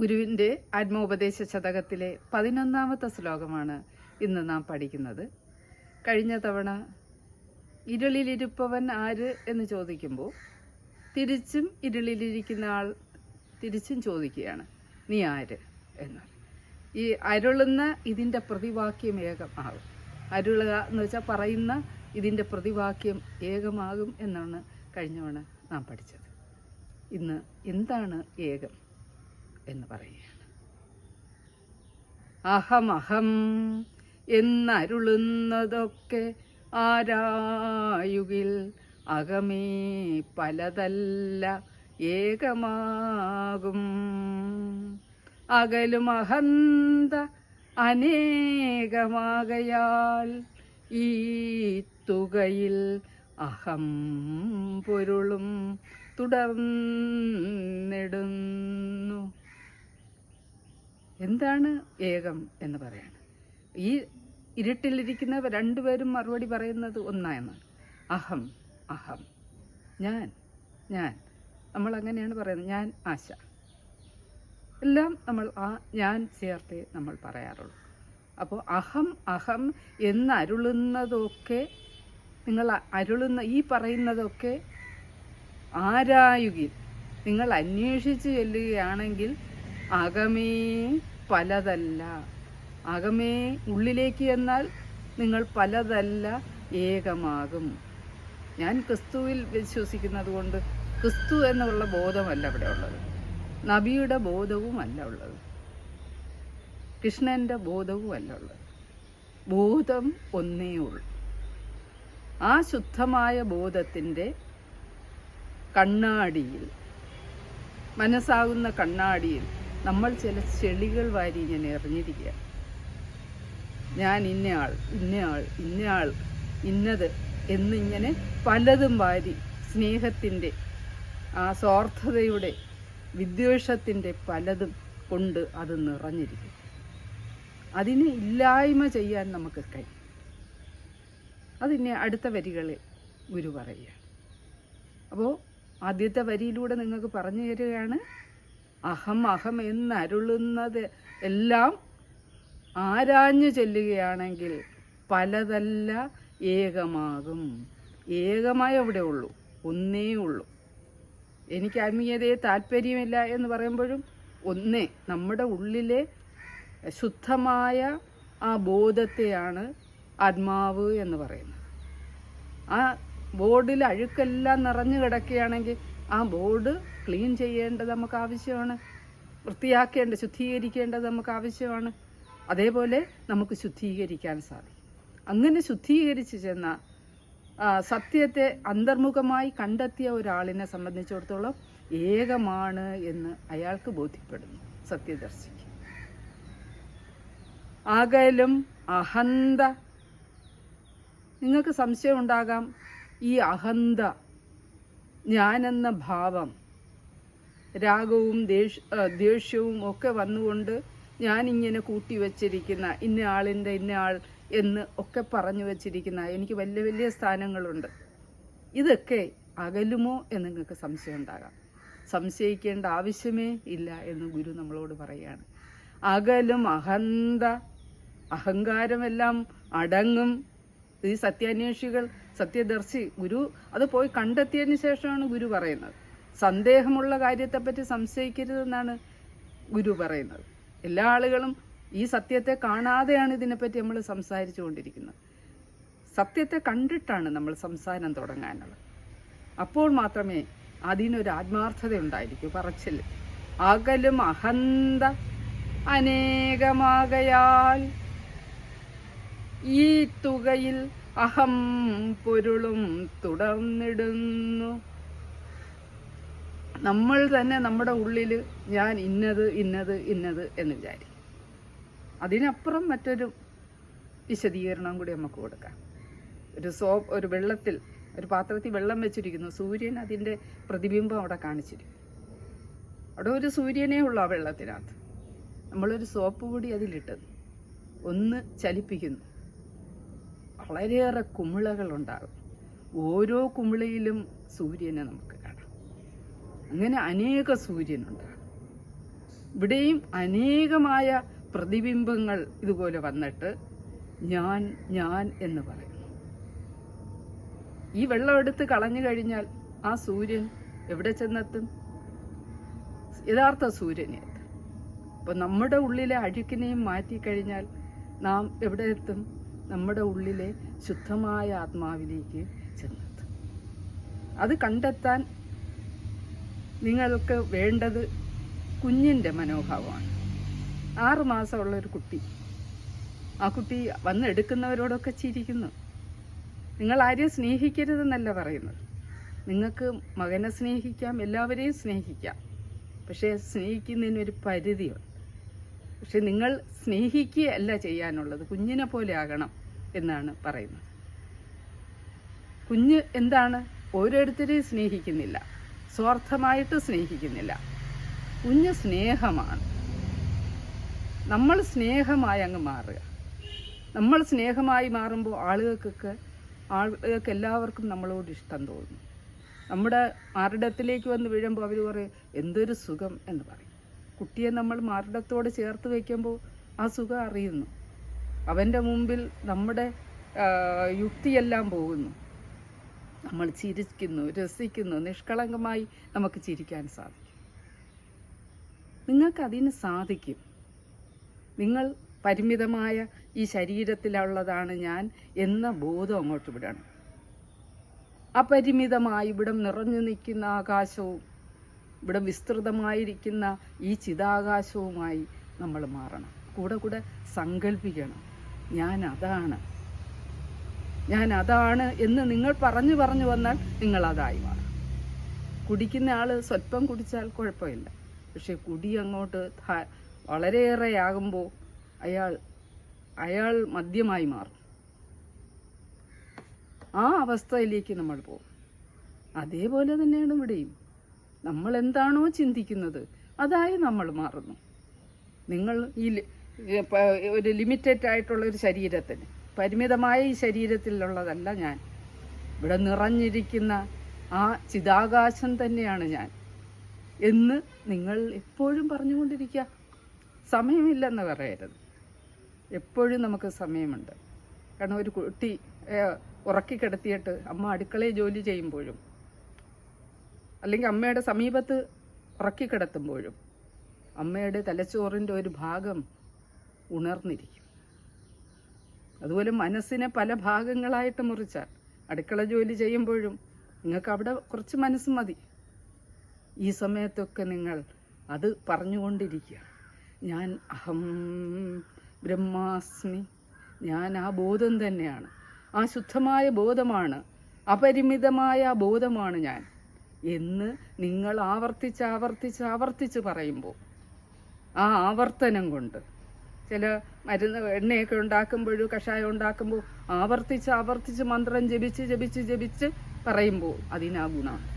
ഗുരുവിന്റെ ആത്മോപദേശ ശതകത്തിലെ പതിനൊന്നാമത്തെ ശ്ലോകമാണ് ഇന്ന് നാം പഠിക്കുന്നത്. കഴിഞ്ഞ തവണ ഇരുളിലിരുപ്പവൻ ആര് എന്ന് ചോദിക്കുമ്പോൾ തിരിച്ചും ഇരുളിലിരിക്കുന്ന ആൾ തിരിച്ചും ചോദിക്കുകയാണ് നീ ആര്? എന്ന്. ഈ അരുളുന്ന ഇതിന്റെ പ്രതിവാക്യം ഏകമാകും. അരുളുക എന്ന് വെച്ചാൽ പറയുന്ന ഇതിന്റെ പ്രതിവാക്യം ഏകമാകും എന്നാണ് കഴിഞ്ഞവണ നാം പഠിച്ചത്. ഇന്ന് എന്താണ് ഏകം? എന്ന് പറയുകയാണ്. അഹമഹം എന്നരുളുന്നതൊക്കെ ആരായുകിൽ അകമേ പലതല്ല ഏകമാകും. അകലും അഹന്ത അനേകമാകയാൽ ഈ തുകയിൽ അഹം പൊരുളും തുടർന്നിടുന്നു എന്താണ് ഏകം എന്ന് പറയാണ്. ഈ ഇരുട്ടിലിരിക്കുന്ന രണ്ടുപേരും മറുപടി പറയുന്നത് ഒന്നാണ്. അഹം അഹം. ഞാൻ ഞാൻ. നമ്മൾ അങ്ങനെയാണ് പറയുന്നത്. ഞാൻ ആശ. എല്ലാം നമ്മൾ ആ ഞാൻ ചേർത്തേ നമ്മൾ പറയാറുള്ളൂ. അപ്പോൾ അഹം അഹം എന്നരുളുന്നതൊക്കെ നിങ്ങൾ അരുളുന്ന ഈ പറയുന്നതൊക്കെ ആരായുകിൽ നിങ്ങൾ അന്വേഷിച്ച് ചെല്ലുകയാണെങ്കിൽ അകമേ പലതല്ല. അകമേ ഉള്ളിലേക്ക് എന്നാൽ നിങ്ങൾ പലതല്ല ഏകമാകും. ഞാൻ ക്രിസ്തുവിൽ വിശ്വസിക്കുന്നത് കൊണ്ട് ക്രിസ്തു എന്നുള്ള ബോധമല്ല ഇവിടെ ഉള്ളത്. നബിയുടെ ബോധവുമല്ല ഉള്ളത്. കൃഷ്ണന്റെ ബോധവുമല്ല ഉള്ളത്. ബോധം ഒന്നേ ഉള്ളൂ. ആ ശുദ്ധമായ ബോധത്തിന്റെ കണ്ണാടിയിൽ മനസ്സാകുന്ന കണ്ണാടിയിൽ നമ്മൾ ചില ചെളികൾ വാരി ഇങ്ങനെ എറിഞ്ഞിരിക്കുക. ഞാൻ ഇന്നയാൾ ഇന്നയാൾ ഇന്നയാൾ ഇന്നത് എന്നിങ്ങനെ പലതും വാരി സ്നേഹത്തിന്റെ ആ സ്വാർത്ഥതയുടെ വിദ്വേഷത്തിന്റെ പലതും കൊണ്ട് അത് നിറഞ്ഞിരിക്കും. അതിനെ ഇല്ലായ്മ ചെയ്യാൻ നമുക്ക് കഴിയും. അതിനെ അടുത്ത വരികളെ ഗുരു പറയുകയാണ്. അപ്പോൾ ആദ്യത്തെ വരിയിലൂടെ നിങ്ങൾക്ക് പറഞ്ഞു തരികയാണ്. അഹം അഹം എന്നരുളുന്നത് എല്ലാം ആരാഞ്ഞു ചെല്ലുകയാണെങ്കിൽ പലതല്ല ഏകമാകും. ഏകമായ അവിടെ ഉള്ളൂ ഒന്നേ ഉള്ളൂ. എനിക്ക് ആത്മീയതയെ താല്പര്യമില്ല എന്ന് പറയുമ്പോഴും ഒന്നേ നമ്മുടെ ഉള്ളിലെ ശുദ്ധമായ ആ ബോധത്തെയാണ് ആത്മാവ് എന്ന് പറയുന്നത്. ആ ബോർഡിൽ അഴുക്കെല്ലാം നിറഞ്ഞു കിടക്കുകയാണെങ്കിൽ ആ ബോർഡ് ക്ലീൻ ചെയ്യേണ്ടത് നമുക്ക് ആവശ്യമാണ്. വൃത്തിയാക്കേണ്ട ശുദ്ധീകരിക്കേണ്ടത് നമുക്ക് ആവശ്യമാണ്. അതേപോലെ നമുക്ക് ശുദ്ധീകരിക്കാൻ സാധിക്കും. അങ്ങനെ ശുദ്ധീകരിച്ച് ചെന്ന സത്യത്തെ അന്തർമുഖമായി കണ്ടെത്തിയ ഒരാളിനെ സംബന്ധിച്ചിടത്തോളം ഏകമാണ് എന്ന് അയാൾക്ക് ബോധ്യപ്പെടുന്നു സത്യദർശിക്ക്. അകലും അഹന്ത. നിങ്ങൾക്ക് സംശയം ഉണ്ടാകാം ഈ അഹന്ത ഞാനെന്ന ഭാവം. രാഗവും ദേഷ് ദേഷ്യവും ഒക്കെ വന്നുകൊണ്ട് ഞാനിങ്ങനെ കൂട്ടി വച്ചിരിക്കുന്ന ഇന്ന ആളിന്റെ ഇന്ന ആൾ എന്ന് ഒക്കെ പറഞ്ഞു വച്ചിരിക്കുന്ന എനിക്ക് വലിയ വലിയ സ്ഥാനങ്ങളുണ്ട്. ഇതൊക്കെ അകലുമോ എന്ന് നിങ്ങൾക്ക് സംശയം ഉണ്ടാകാം. സംശയിക്കേണ്ട ആവശ്യമേ ഇല്ല എന്ന് ഗുരു നമ്മളോട് പറയുകയാണ് അകലും അഹന്ത അഹങ്കാരമെല്ലാം അടങ്ങും. ഈ സത്യാന്വേഷികൾ സത്യദർശി ഗുരു അത് പോയി കണ്ടെത്തിയതിന് ശേഷമാണ് ഗുരു പറയുന്നത്. സന്ദേഹമുള്ള കാര്യത്തെപ്പറ്റി സംശയിക്കരുതെന്നാണ് ഗുരു പറയുന്നത്. എല്ലാ ആളുകളും ഈ സത്യത്തെ കാണാതെയാണ് ഇതിനെപ്പറ്റി നമ്മൾ സംസാരിച്ചു കൊണ്ടിരിക്കുന്നത്. സത്യത്തെ കണ്ടിട്ടാണ് നമ്മൾ സംസാരം തുടങ്ങാനുള്ളത്. അപ്പോൾ മാത്രമേ അതിനൊരു ആത്മാർത്ഥത ഉണ്ടായിരിക്കൂ പറച്ചിൽ. അകലും അഹന്ത അനേകമാകയാൽ ഈ തുകയിൽ അഹം പൊരുളും തുടർന്നിടുന്നു. നമ്മൾ തന്നെ നമ്മുടെ ഉള്ളിൽ ഞാൻ ഇന്നത് ഇന്നത് ഇന്നത് എന്ന് വിചാരിക്കും. അതിനപ്പുറം മറ്റൊരു വിശദീകരണം കൂടി നമുക്ക് കൊടുക്കാം. ഒരു സോപ്പ് ഒരു വെള്ളത്തിൽ ഒരു പാത്രത്തിൽ വെള്ളം വെച്ചിരിക്കുന്നു. സൂര്യൻ അതിന്റെ പ്രതിബിംബം അവിടെ കാണിച്ചിരിക്കും അവിടെ ഒരു സൂര്യനേ ഉള്ളൂ ആ വെള്ളത്തിനകത്ത്. നമ്മളൊരു സോപ്പ് കൂടി അതിലിട്ടത്. ഒന്ന് ചലിപ്പിക്കുന്നു. വളരെയേറെ കുമിളകളുണ്ടാകും. ഓരോ കുമിളയിലും സൂര്യനെ നമുക്ക് കാണാം. അങ്ങനെ അനേക സൂര്യനുണ്ടാകും. ഇവിടെയും അനേകമായ പ്രതിബിംബങ്ങൾ ഇതുപോലെ വന്നിട്ട് ഞാൻ ഞാൻ എന്ന് പറയും. ഈ വെള്ളം എടുത്ത് കളഞ്ഞു കഴിഞ്ഞാൽ ആ സൂര്യൻ എവിടെ ചെന്നെത്തും? യഥാർത്ഥ സൂര്യനെ എത്തും. അപ്പം നമ്മുടെ ഉള്ളിലെ അഴുക്കിനെയും മാറ്റിക്കഴിഞ്ഞാൽ നാം എവിടെ എത്തും? നമ്മുടെ ഉള്ളിലെ ശുദ്ധമായ ആത്മാവിലേക്ക് ചെന്നത് അത് കണ്ടെത്താൻ നിങ്ങൾക്ക് വേണ്ടത് കുഞ്ഞിന്റെ മനോഭാവമാണ്. ആറ് മാസമുള്ള ഒരു കുട്ടി. ആ കുട്ടി വന്നെടുക്കുന്നവരോടൊക്കെ ചിരിക്കുന്നു. നിങ്ങൾ ആരെയും സ്നേഹിക്കരുതെന്നല്ല പറയുന്നത്. നിങ്ങൾക്ക് മകനെ സ്നേഹിക്കാം എല്ലാവരെയും സ്നേഹിക്കാം. പക്ഷേ സ്നേഹിക്കുന്നതിനൊരു പരിധിയുണ്ട്. പക്ഷെ നിങ്ങൾ സ്നേഹിക്കുകയല്ല ചെയ്യാനുള്ളത്. കുഞ്ഞിനെ പോലെ ആകണം. എന്നാണ് പറയുന്നത്. കുഞ്ഞ് എന്താണ്? ഓരോരുത്തരെയും സ്നേഹിക്കുന്നില്ല. സ്വാർത്ഥമായിട്ട് സ്നേഹിക്കുന്നില്ല. കുഞ്ഞ് സ്നേഹമാണ്. നമ്മൾ സ്നേഹമായി അങ്ങ് മാറുക. നമ്മൾ സ്നേഹമായി മാറുമ്പോൾ ആളുകൾക്കൊക്കെ ആളുകൾക്ക് എല്ലാവർക്കും നമ്മളോട് ഇഷ്ടം തോന്നും. നമ്മുടെ മാറിടത്തിലേക്ക് വന്ന് വീഴുമ്പോൾ അവർ പറയും എന്തൊരു സുഖം എന്ന് പറയും. കുട്ടിയെ നമ്മൾ മാറിടത്തോട് ചേർത്ത് വയ്ക്കുമ്പോൾ ആ സുഖം അറിയുന്നു. അവന്റെ മുമ്പിൽ നമ്മുടെ യുക്തിയെല്ലാം പോകുന്നു. നമ്മൾ ചിരിക്കുന്നു രസിക്കുന്നു നിഷ്കളങ്കമായി നമുക്ക് ചിരിക്കാൻ സാധിക്കും. നിങ്ങൾക്കതിന് സാധിക്കും. നിങ്ങൾ പരിമിതമായ ഈ ശരീരത്തിലുള്ളതാണ് ഞാൻ എന്ന ബോധം അങ്ങോട്ട് വിടണം. അപരിമിതമായി ഇവിടം നിറഞ്ഞു നിൽക്കുന്ന ആകാശവും ഇവിടെ വിസ്തൃതമായിരിക്കുന്ന ഈ ചിതാകാശവുമായി നമ്മൾ മാറണം. കൂടെ കൂടെ സങ്കല്പിക്കണം ഞാൻ അതാണ് ഞാൻ അതാണ് എന്ന് നിങ്ങൾ പറഞ്ഞു പറഞ്ഞു വന്നാൽ നിങ്ങൾ അതായി മാറും. കുടിക്കുന്ന ആൾ സ്വല്പം കുടിച്ചാൽ കുഴപ്പമില്ല. പക്ഷെ കുടി അങ്ങോട്ട് വളരെയേറെയാകുമ്പോൾ അയാൾ അയാൾ മദ്യമായി മാറും. ആ അവസ്ഥയിലേക്ക് നമ്മൾ പോകും. അതേപോലെ തന്നെയാണ് ഇവിടെയും. നമ്മൾ എന്താണോ ചിന്തിക്കുന്നത് അതായി നമ്മൾ മാറുന്നു. നിങ്ങൾ ഈ ഒരു ലിമിറ്റഡ് ആയിട്ടുള്ള ഒരു ശരീരത്തിന്. പരിമിതമായ ഈ ശരീരത്തിലുള്ളതല്ല ഞാൻ. ഇവിടെ നിറഞ്ഞിരിക്കുന്ന ആ ചിതാകാശം തന്നെയാണ് ഞാൻ. എന്ന് നിങ്ങൾ എപ്പോഴും പറഞ്ഞുകൊണ്ടിരിക്കുക. സമയമില്ലെന്ന് പറയരുത്. എപ്പോഴും നമുക്ക് സമയമുണ്ട്. കാരണം ഒരു കുട്ടി ഉറക്കിക്കിടത്തിയിട്ട് ഉറക്കി കിടത്തിയിട്ട് അമ്മ അടുക്കളയിൽ ജോലി ചെയ്യുമ്പോഴും അല്ലെങ്കിൽ അമ്മയുടെ സമീപത്ത് ഉറക്കിക്കിടത്തുമ്പോഴും അമ്മയുടെ തലച്ചോറിന്റെ ഒരു ഭാഗം ഉണർന്നിരിക്കും. അതുപോലെ മനസ്സിനെ പല ഭാഗങ്ങളായിട്ട് മുറിച്ചാൽ അടുക്കള ജോലി ചെയ്യുമ്പോഴും നിങ്ങൾക്ക് അവിടെ കുറച്ച് മനസ്സ് മതി. ഈ സമയത്തൊക്കെ നിങ്ങൾ അത് പറഞ്ഞുകൊണ്ടിരിക്കുക. ഞാൻ അഹം ബ്രഹ്മാസ്മി ഞാൻ ആ ബോധം തന്നെയാണ്. ആ ശുദ്ധമായ ബോധമാണ് അപരിമിതമായ ബോധമാണ് ഞാൻ എന്ന് നിങ്ങൾ ആവർത്തിച്ച് ആവർത്തിച്ച് ആവർത്തിച്ച് പറയുമ്പോൾ ആ ആവർത്തനം കൊണ്ട് ചില മരുന്ന് എണ്ണയൊക്കെ ഉണ്ടാക്കുമ്പോഴും കഷായം ഉണ്ടാക്കുമ്പോൾ ആവർത്തിച്ച് ആവർത്തിച്ച് മന്ത്രം ജപിച്ച് ജപിച്ച് ജപിച്ച് പറയുമ്പോൾ അതിനാ ഗുണമാണ്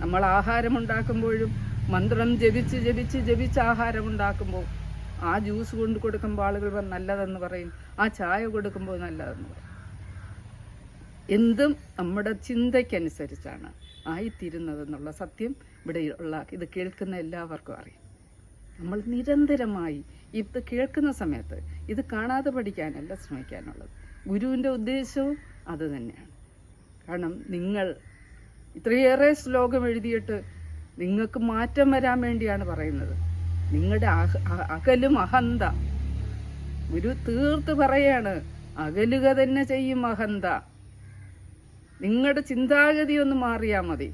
നമ്മൾ ആഹാരം ഉണ്ടാക്കുമ്പോഴും മന്ത്രം ജപിച്ച് ജപിച്ച് ജപിച്ച് ആഹാരം ഉണ്ടാക്കുമ്പോൾ ആ ജ്യൂസ് കൊണ്ട് കൊടുക്കുമ്പോൾ ആളുകൾ നല്ലതെന്ന് പറയും. ആ ചായ കൊടുക്കുമ്പോൾ നല്ലതെന്ന് പറയും. എന്തും നമ്മുടെ ചിന്തയ്ക്കനുസരിച്ചാണ് ആയിത്തീരുന്നതെന്നുള്ള സത്യം ഇവിടെ ഉള്ള ഇത് കേൾക്കുന്ന എല്ലാവർക്കും അറിയാം. നമ്മൾ നിരന്തരമായി ഇത് കേൾക്കുന്ന സമയത്ത് ഇത് കാണാതെ പഠിക്കാനല്ല ശ്രമിക്കാനുള്ളത്. ഗുരുവിന്റെ ഉദ്ദേശവും അത് തന്നെയാണ്. കാരണം നിങ്ങൾ ഇത്രയേറെ ശ്ലോകം എഴുതിയിട്ട് നിങ്ങൾക്ക് മാറ്റം വരാൻ വേണ്ടിയാണ് പറയുന്നത്. നിങ്ങളുടെ അകലും അഹന്ത. ഗുരു തീർത്ത് പറയാണ് അകലുക തന്നെ ചെയ്യും അഹന്ത. നിങ്ങളുടെ ചിന്താഗതി ഒന്ന് മാറിയാൽ മതി.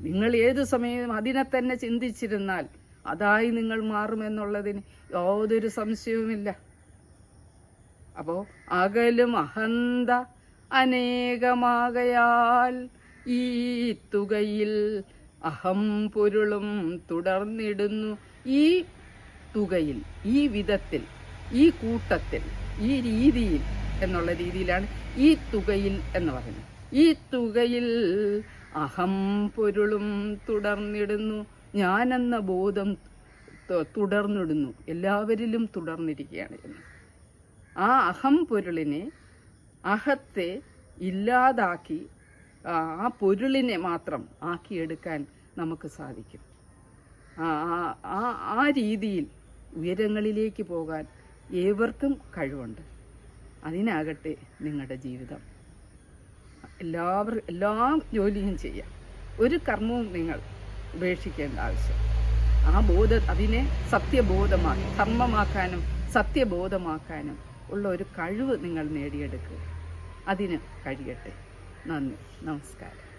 നിങ്ങൾ ഏത് സമയവും അതിനെ തന്നെ ചിന്തിച്ചിരുന്നാൽ അതായി നിങ്ങൾ മാറുമെന്നുള്ളതിന് യാതൊരു സംശയവുമില്ല. അപ്പോൾ അകലും അഹന്ത അനേകമാകയാൽ ഈ തുകയിൽ അഹം പൊരുളും തുടർന്നിടുന്നു. ഈ തുകയിൽ ഈ വിധത്തിൽ ഈ കൂട്ടത്തിൽ ഈ രീതിയിൽ എന്നുള്ള രീതിയിലാണ് ഈ തുകയിൽ എന്ന് പറയുന്നത്. ഈ തുകയിൽ അഹം പൊരുളും തുടർന്നിടുന്നു. ഞാനെന്ന ബോധം തുടർന്നിടുന്നു. എല്ലാവരിലും തുടർന്നിരിക്കുകയാണ് എന്ന്. ആ അഹം പൊരുളിനെ അഹത്തെ ഇല്ലാതാക്കി ആ പൊരുളിനെ മാത്രം ആക്കിയെടുക്കാൻ നമുക്ക് സാധിക്കും. ആ ആ രീതിയിൽ ഉയരങ്ങളിലേക്ക് പോകാൻ ഏവർക്കും കഴിവുണ്ട്. അതിനാകട്ടെ നിങ്ങളുടെ ജീവിതം. എല്ലാവർ എല്ലാ ജോലിയും ചെയ്യാം. ഒരു കർമ്മവും നിങ്ങൾ ഉപേക്ഷിക്കേണ്ട ആവശ്യം. ആ ബോധ അതിനെ സത്യബോധമാക്കി ധർമ്മമാക്കാനും സത്യബോധമാക്കാനും ഉള്ള ഒരു കഴിവ് നിങ്ങൾ നേടിയെടുക്കുക. അതിന് കഴിയട്ടെ. നന്ദി. നമസ്കാരം.